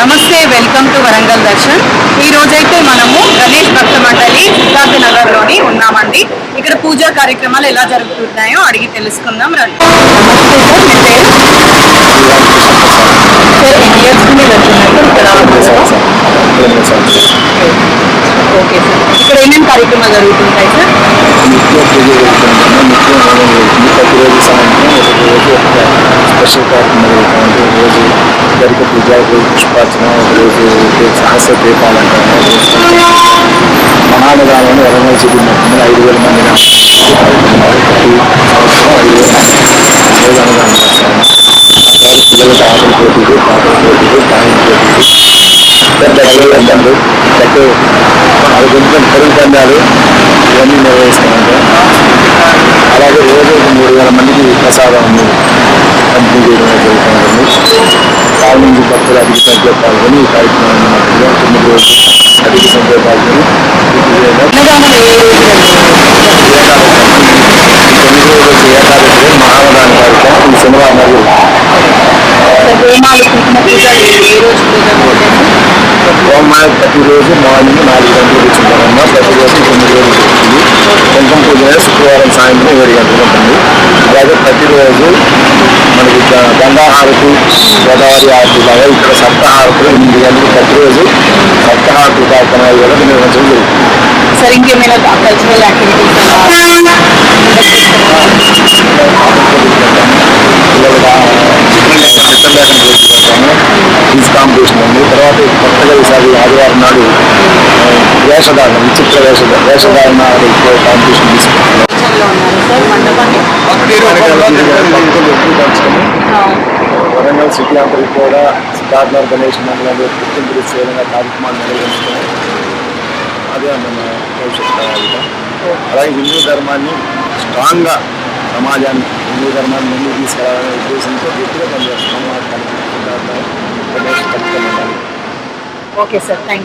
నమస్తే welcome to Warangal Darshan. ఈ రోజైతే మనము గణేష్ భక్త మండలి సిద్ధార్థ నగర్లోని ఉన్నామండి. ఇక్కడ పూజా కార్యక్రమాలు ఎలా జరుగుతున్నాయో అడిగి తెలుసుకుందాం రండి. నమస్తే సార్ మీ పేరు? సార్ ఎన్ని ఇయర్స్ నుండి వెళ్తున్నారు? ఇక్కడ ఓకే సార్. ఇక్కడ ఏమేమి కార్యక్రమాలు జరుగుతుంటాయి సార్? ప్రతిరోజు సాయంత్రం ఒక రోజు ఒక స్పెషల్ కార్యక్రమం రోజు గారికి పూజ పుష్పార్చన ఒకరోజు సహస్ర దీపాలు అంటాము మహానదాలను వరంగల్ సిటీ మొత్తం ఐదు వేల మంది సంవత్సరం ఐదు వేల మంది రోజు అన్నదానం ఆటల పోటీలు పాటల పోటీలు డ్రాయింగ్ పోటీలు పెద్ద పిల్లలందరూ పెద్ద అది కొంచెం పొరుగు పందాలు ఇవన్నీ నిర్వహిస్తూ అలాగే రోజు మూడు వేల మందికి ప్రసాదం కంపెనీ చేయడం జరుగుతుంది. ఉంటుంది కాల భక్తులు అధిక సంఖ్యలో పాల్గొని ఈ కార్యక్రమాన్ని మధ్యలో తొమ్మిది రోజులు అధిక సంఖ్యలో పాల్గొని తొమ్మిది రోజులు ఏకాదశి మహావదాన కార్యక్రమం ఈ శనివారం మరియు హోమాలు ప్రతిరోజు మార్నింగ్ నాలుగు గంటలకు వచ్చింటారమ్మా ప్రతిరోజు తొమ్మిది రోజులు జరుగుతుంది కొంచెం పూజ శుక్రవారం సాయంత్రం ఏడు గంటలకు ఉంటుంది. అలాగే ప్రతిరోజు మనకి గంగా హారతి గోదావరి హారతి లాగా ఇక్కడ సప్తహారతులు ఎనిమిది గంటలకు ప్రతిరోజు సప్తహారతి కార్యక్రమాలు కూడా నిర్వహించడం జరుగుతుంది. సార్ ఇంకేమైనా కల్చరల్ యాక్టివిటీస్ క్విజ్ కాంపిటీషన్ ఉంది తర్వాత కొత్తగా ఈసారి ఆదివారం నాడు వేషధారణ విచిత్ర వేషధారణ వేషధారణ కాంపిటీషన్ తీసుకుంటున్నాం లో ఉన్నారు సార్ మండపాన్ని. వరంగల్ సిటీ అంతటి కూడా సిద్ధార్థ గణేష్ మండలంలో గుర్తింపు విధంగా కార్యక్రమాలు నిర్వహించడం అదే మన భవిష్యత్ ప్రణాళిక అలాగే హిందూ ధర్మాన్ని స్ట్రాంగ్గా సమాజాన్ని హిందూ ధర్మాన్ని ముందుకు తీసుకెళ్ళాలనే ఉద్దేశంతో గట్టిగా పనిచేస్తున్నాం గణేష్ ఓకే సార్ థ్యాంక్